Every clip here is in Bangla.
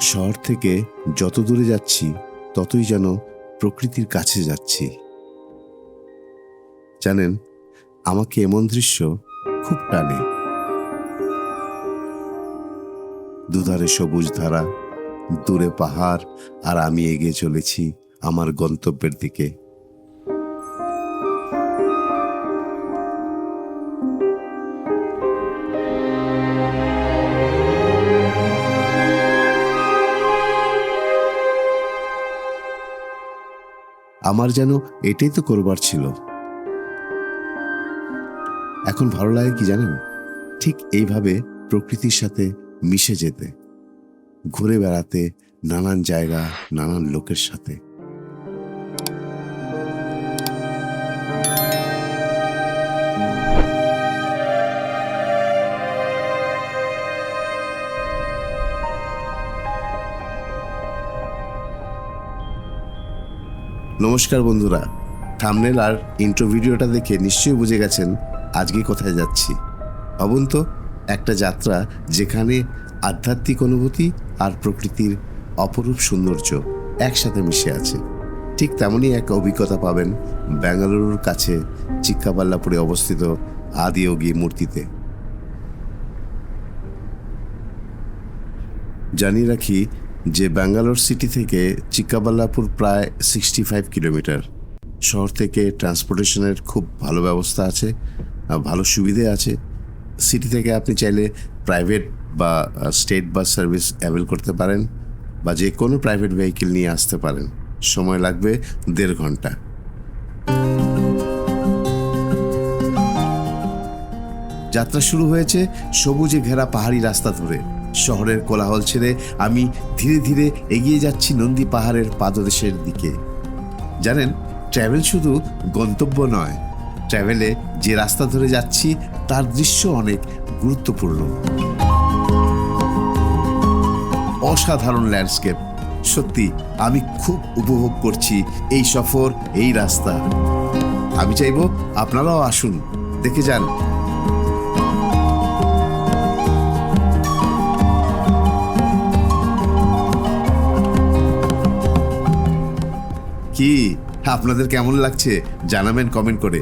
শহর থেকে যত দূরে যাচ্ছি, ততই যেন প্রকৃতির কাছে যাচ্ছি। জানেন, আমাকে এমন দৃশ্য খুব টানে। দুধারে সবুজ ধারা, দূরে পাহাড়, আর আমি এগিয়ে চলেছি আমার গন্তব্যের দিকে। আমার যেন এটাই তো করবার ছিল। এখন ভালো লাগে কি জানেন? ঠিক এইভাবে প্রকৃতির সাথে মিশে যেতে, ঘুরে বেড়াতে, নানান জায়গা, নানান লোকের সাথে। নমস্কার বন্ধুরা। থামনেল আর ইন্ট্রো ভিডিওটা দেখে নিশ্চয়ই বুঝে গেছেন আজকে কোথায় যাচ্ছি। ভাবুন তো একটা যাত্রা যেখানে আধ্যাত্মিক অনুভূতি আর প্রকৃতির অপরূপ সৌন্দর্য একসাথে মিশে আছে। ঠিক তেমনই এক অভিজ্ঞতা পাবেন বেঙ্গালুরুর কাছে, চিক্কাবাল্লাপুরে অবস্থিত আদিয়োগী মূর্তিতে। জানিয়ে রাখি যে ব্যাঙ্গালোর সিটি থেকে চিক্কাবাল্লাপুর প্রায় সিক্সটি ফাইভ কিলোমিটার। শহর থেকে ট্রান্সপোর্টেশনের খুব ভালো ব্যবস্থা আছে ভালো সুবিধে আছে। সিটি থেকে আপনি চাইলে প্রাইভেট বা স্টেট বাস সার্ভিস অ্যাভেল করতে পারেন বা যে কোনো প্রাইভেট ভেহিকেল নিয়ে আসতে পারেন। সময় লাগবে দেড় ঘণ্টা। যাত্রা শুরু হয়েছে সবুজে ঘেরা পাহাড়ি রাস্তা ধরে। শহরের কোলাহল ছেড়ে আমি ধীরে ধীরে এগিয়ে যাচ্ছি নন্দী পাহাড়ের পাদদেশের দিকে। জানেন, ট্র্যাভেল শুধু গন্তব্য নয়, ট্র্যাভেলে যে রাস্তা ধরে যাচ্ছি তার দৃশ্য অনেক গুরুত্বপূর্ণ। অসাধারণ ল্যান্ডস্কেপ। সত্যি, আমি খুব উপভোগ করছি এই সফর, এই রাস্তা। আমি চাইব আপনারাও আসুন, দেখে যান কি? আপনাদের কেমন লাগছে? জানাবেন কমেন্ট করে।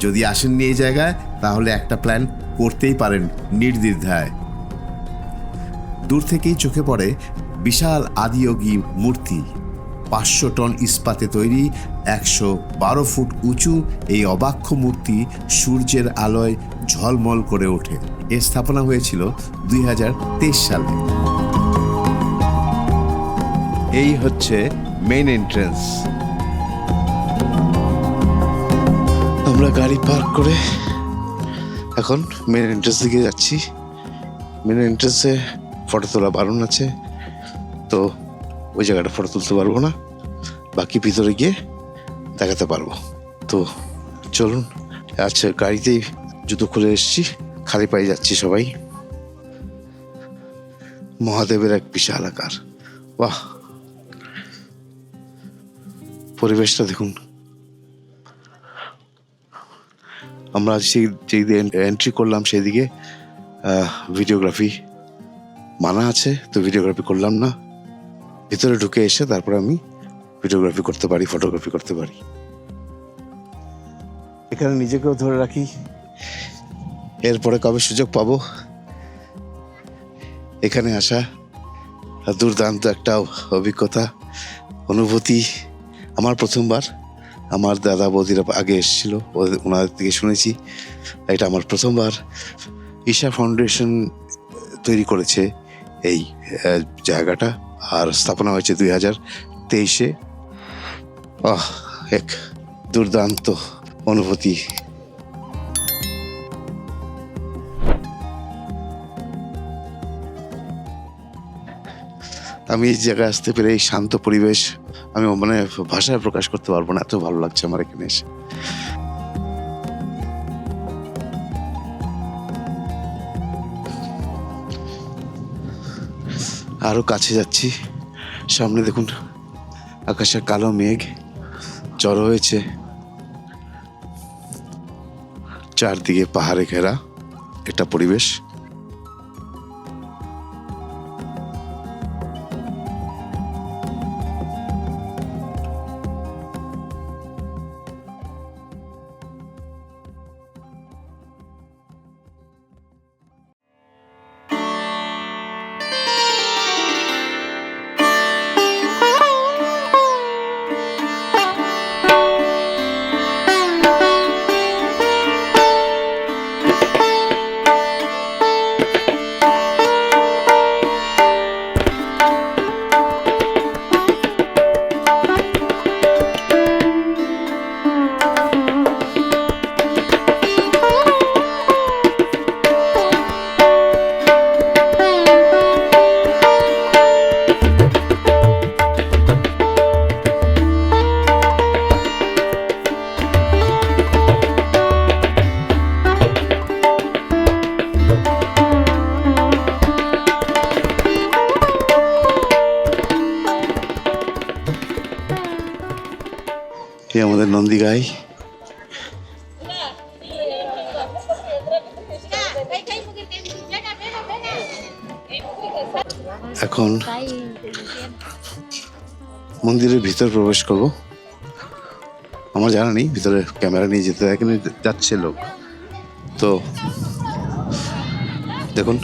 যদি আসেননি এই জায়গায়, তাহলে একটা প্ল্যান করতেই পারেন নির্দ্বিধায়। দূর থেকেই চোখে পড়ে বিশাল আদিয়োগী মূর্তি। পাঁচশো টন ইস্পাতে তৈরি, একশো বারো ফুট উঁচু এই অবাক্ষ মূর্তি সূর্যের আলোয় ঝলমল করে ওঠে। এর স্থাপনা হয়েছিল দুই হাজার তেইশ সালে। এই হচ্ছে মেইন এন্ট্রেন্স আমরা গাড়ি পার্ক করে এখন মেন এন্ট্রেন্স দিকে যাচ্ছি। মেন এন্ট্রেন্সে ফটো তোলা বারণ আছে। তো ওই জায়গাটা ফটো তুলতে পারব না। বাকি ভিতরে গিয়ে দেখাতে পারব। তো চলুন আচ্ছা গাড়িতেই জুতো খুলে এসেছি। খালি পায়ে যাচ্ছি সবাই। মহাদেবের এক বিশাল আকার। বাহ! পরিবেশটা দেখুন। আমরা সেই যেই এন্ট্রি করলাম সেদিকে ভিডিওগ্রাফি মানা আছে, তো ভিডিওগ্রাফি করলাম না। ভিতরে ঢুকে এসে তারপর আমি ভিডিওগ্রাফি করতে পারি ফটোগ্রাফি করতে পারি। এখানে নিজেকেও ধরে রাখি। এরপরে কবে সুযোগ পাবো? এখানে আসা দুর্দান্ত একটা অভিজ্ঞতা, অনুভূতি আমার প্রথমবার আমার দাদা বৌদিরা আগে এসেছিল ওনাদের থেকে শুনেছি। এটা আমার প্রথমবার। ঈশা ফাউন্ডেশন তৈরি করেছে এই জায়গাটা, আর স্থাপনা হয়েছে দুই হাজার তেইশে। আহ, এক দুর্দান্ত অনুভূতি। আমি এই জায়গায় আসতে পেরে এই শান্ত পরিবেশ আমি মানে ভাষায় প্রকাশ করতে পারব না, এত ভালো লাগছে আমার এখানে এসে। আরও কাছে যাচ্ছি। সামনে দেখুন, আকাশে কালো মেঘ জড়ো হয়েছে। চারদিকে পাহাড়ে ঘেরা একটা পরিবেশ। এই আমাদের নন্দী গাই। এখন মন্দিরের ভিতর প্রবেশ করব। আমার জানা নেই, ভিতরে ক্যামেরা নিয়ে যেতে, এখানে যাচ্ছে লোক। তো দেখুন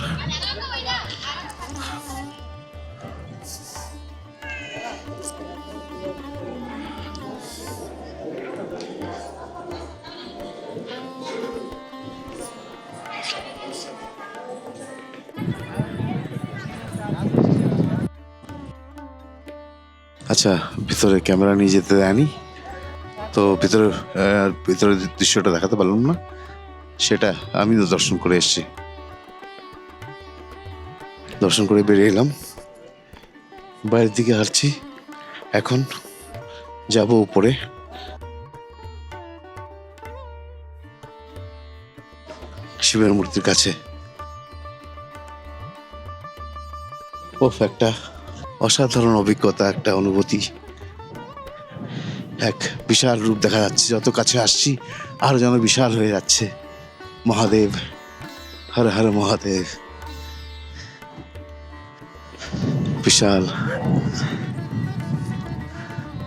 আচ্ছা ভিতরে ক্যামেরা নিয়ে যেতে দেয়নি তো ভিতরে আহ, ভিতরের দৃশ্যটা দেখাতে পারলাম না। সেটা আমি তো দর্শন করে এসেছি। দর্শন করে বেরিয়ে এলাম। বাইরের দিকে হাঁটছি। এখন যাব উপরে। শিবের মূর্তির কাছে। ওফ একটা অসাধারণ অভিজ্ঞতা, একটা অনুভূতি, এক বিশাল রূপ দেখা যাচ্ছে। যত কাছে আসছি, আরও যেন বিশাল হয়ে যাচ্ছে। মহাদেব, হর হর মহাদেব। বিশাল,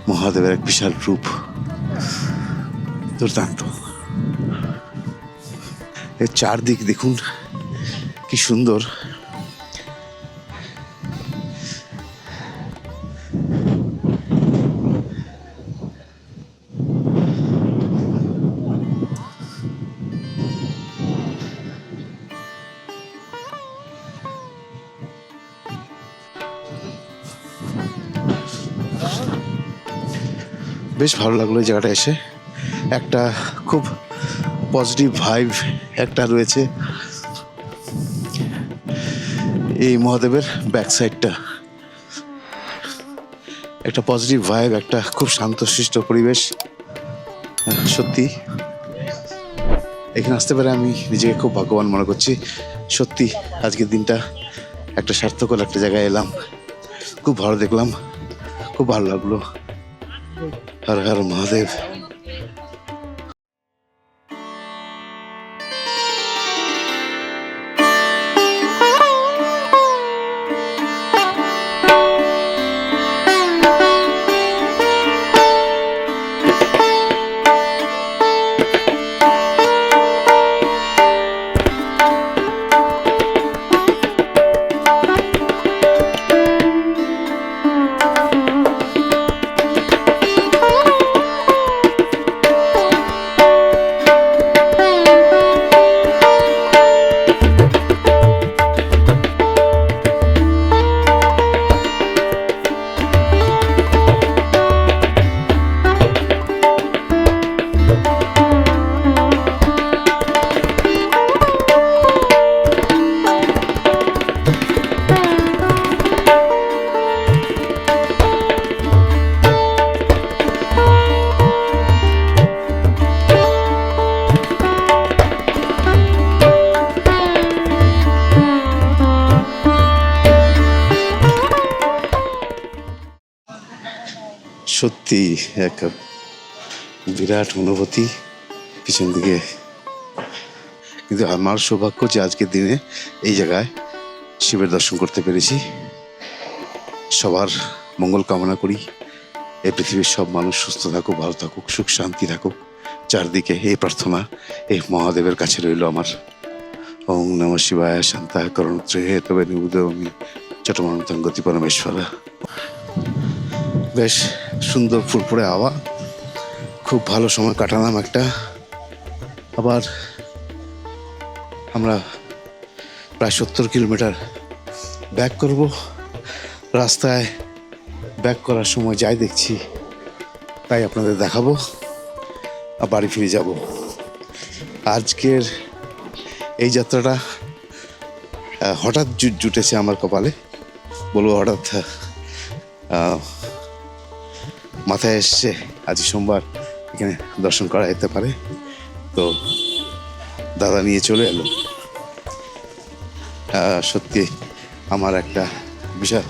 মহাদেবের এক বিশাল রূপ। দুর্দান্ত। এর চারদিক দেখুন, কি সুন্দর। বেশ ভালো লাগল এই জায়গাটা এসে। একটা খুব পজিটিভ ভাইব একটা রয়েছে এই মহাদেবের ব্যাক সাইডটা একটা পজিটিভ ভাইব একটা খুব শান্তশিষ্ট পরিবেশ। সত্যি, এখানে আসতে পারে আমি নিজেকে খুব ভাগ্যবান মনে করছি। সত্যি, আজকের দিনটা একটা সার্থকল একটা জায়গায় এলাম। খুব ভালো দেখলাম, খুব ভালো লাগল। হর হর মহাদেব সত্যি এক বিরাট অনুভূতি পিছন দিকে। কিন্তু আমার সৌভাগ্য যে আজকের দিনে এই জায়গায় শিবের দর্শন করতে পেরেছি। সবার মঙ্গল কামনা করি। এই পৃথিবীর সব মানুষ সুস্থ থাকুক, ভালো থাকুক, সুখ, শান্তি থাকুক। চারদিকে এই প্রার্থনা এই মহাদেবের কাছে রইল আমার। ওং নম শিবায় শান্তায় করণ ত্রেহে তবে নিবুদমি চটমানতং গতি পরমেশ্বরা। বেশ সুন্দর ফুরফুরে হাওয়া। খুব ভালো সময় কাটালাম একটা। আবার আমরা প্রায় সত্তর কিলোমিটার ব্যাক করব। রাস্তায় ব্যাক করার সময় যাই দেখছি, তাই আপনাদের দেখাবো আর বাড়ি ফিরে যাব। আজকের এই যাত্রাটা হঠাৎ জু- জুটেছে আমার কপালে। বলব হঠাৎ মাথায় এসছে, আজ সোমবার এখানে দর্শন করা যেতে পারে। তো দাদা নিয়ে চলে এলো। সত্যি আমার একটা বিশাল,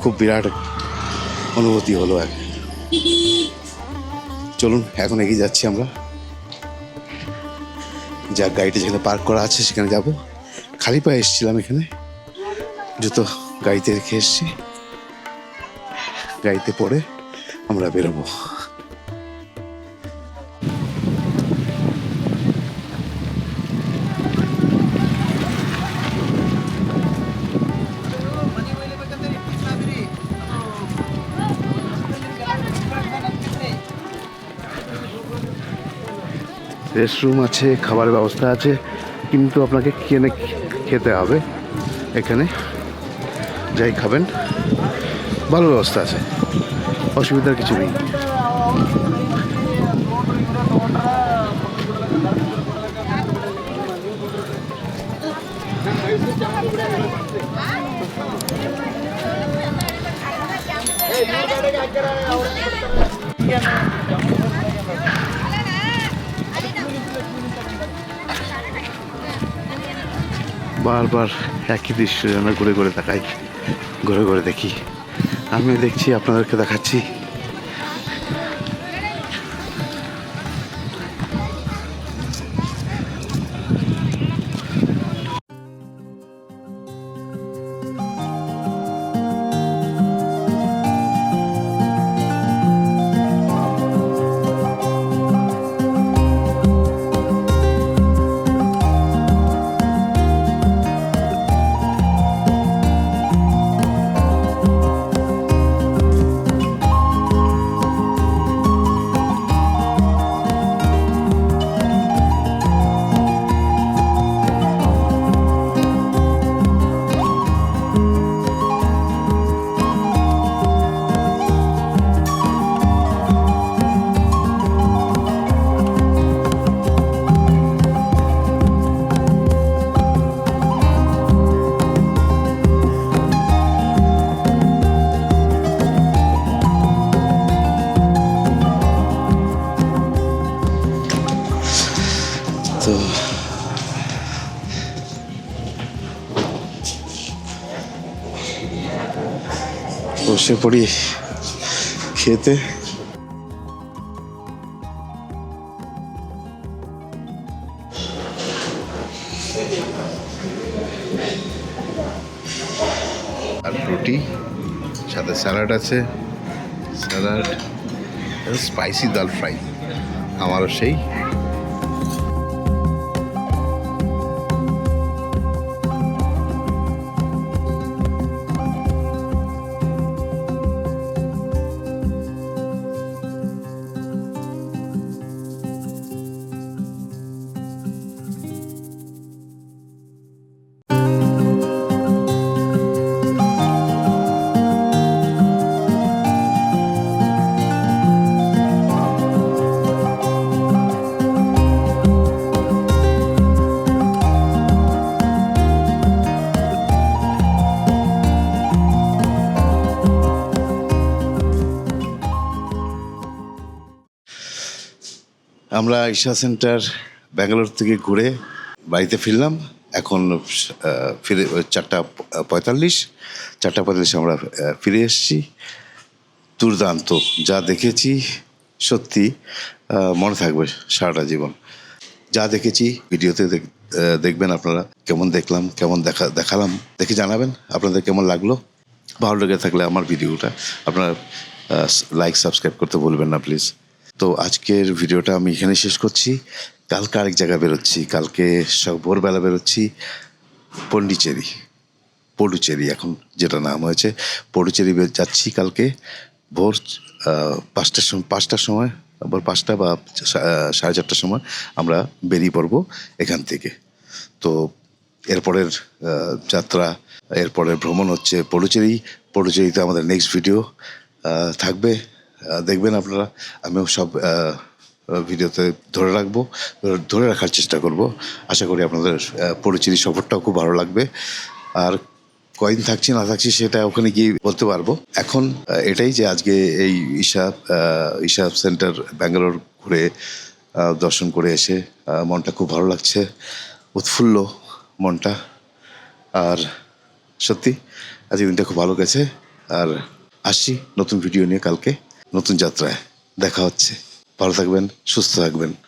খুব বিরাট অনুভূতি হলো এক চলুন, এখন এগিয়ে যাচ্ছি আমরা। যা গাড়িটা যেখানে পার্ক করা আছে, সেখানে যাব। খালি পায়ে এসেছিলাম এখানে। জুতো গাড়িতে রেখে এসেছি। গাড়িতে পরে আমরা বেরোবো। রেস্টরুম আছে, খাবারের ব্যবস্থা আছে, কিন্তু আপনাকে কিনে খেতে হবে। এখানে যাই খাবেন, ভালো ব্যবস্থা আছে। অসুবিধার কিছু নেই। বারবার একই দৃশ্য যেন ঘুরে ঘুরে তাকাই ঘুরে ঘুরে দেখি। আমিও দেখছি আপনাদেরকে দেখাচ্ছি। বসে পড়ি খেতে। আর রুটি সাথে স্যালাড আছে। স্যালাড স্পাইসি ডাল ফ্রাই। আমারও সেই। আমরা ঈশা সেন্টার ব্যাঙ্গালোর থেকে ঘুরে বাড়িতে ফিরলাম। এখন ফিরে চারটা পঁয়তাল্লিশ, চারটা পঁয়তাল্লিশে আমরা ফিরে এসেছি। দুর্দান্ত, যা দেখেছি সত্যি মনে থাকবে সারাটা জীবন। যা দেখেছি, ভিডিওতে দেখ- দেখবেন আপনারা কেমন দেখলাম, কেমন দেখা, দেখালাম, দেখে জানাবেন আপনাদের কেমন লাগল। ভালো লেগে থাকলে আমার ভিডিওটা আপনারা লাইক সাবস্ক্রাইব করতে বলবেন না প্লিজ তো আজকের ভিডিওটা আমি এখানে শেষ করছি। কালকে আরেক জায়গায় বেরোচ্ছি। কালকে সব ভোরবেলা বেরোচ্ছি পন্ডিচেরি। পডুচেরি এখন যেটা নাম হয়েছে। পডুচেরি যাচ্ছি কালকে ভোর পাঁচটার সময় পাঁচটার সময় ভোর পাঁচটা বা সাড়ে চারটার সময় আমরা বেরিয়ে পড়ব এখান থেকে। তো এরপরের যাত্রা, এরপরের ভ্রমণ হচ্ছে পডুচেরি পডুচেরিতে আমাদের নেক্সট ভিডিও থাকবে। দেখবেন আপনারা। আমিও সব ভিডিওতে ধরে রাখব, ধরে রাখার চেষ্টা করব। আশা করি আপনাদের পরিচিতি, সফরটাও খুব ভালো লাগবে। আর কয়দিন থাকছি, না থাকছি সেটা ওখানে গিয়ে বলতে পারব। এখন এটাই যে আজকে এই ঈশা ঈশা সেন্টার ব্যাঙ্গালোর ঘুরে দর্শন করে এসে মনটা খুব ভালো লাগছে। উৎফুল্ল মনটা। আর সত্যি আজকে দিনটা খুব ভালো গেছে। আর আসছি নতুন ভিডিও নিয়ে কালকে। নতুন যাত্রায় দেখা হচ্ছে। ভালো থাকবেন সুস্থ থাকবেন।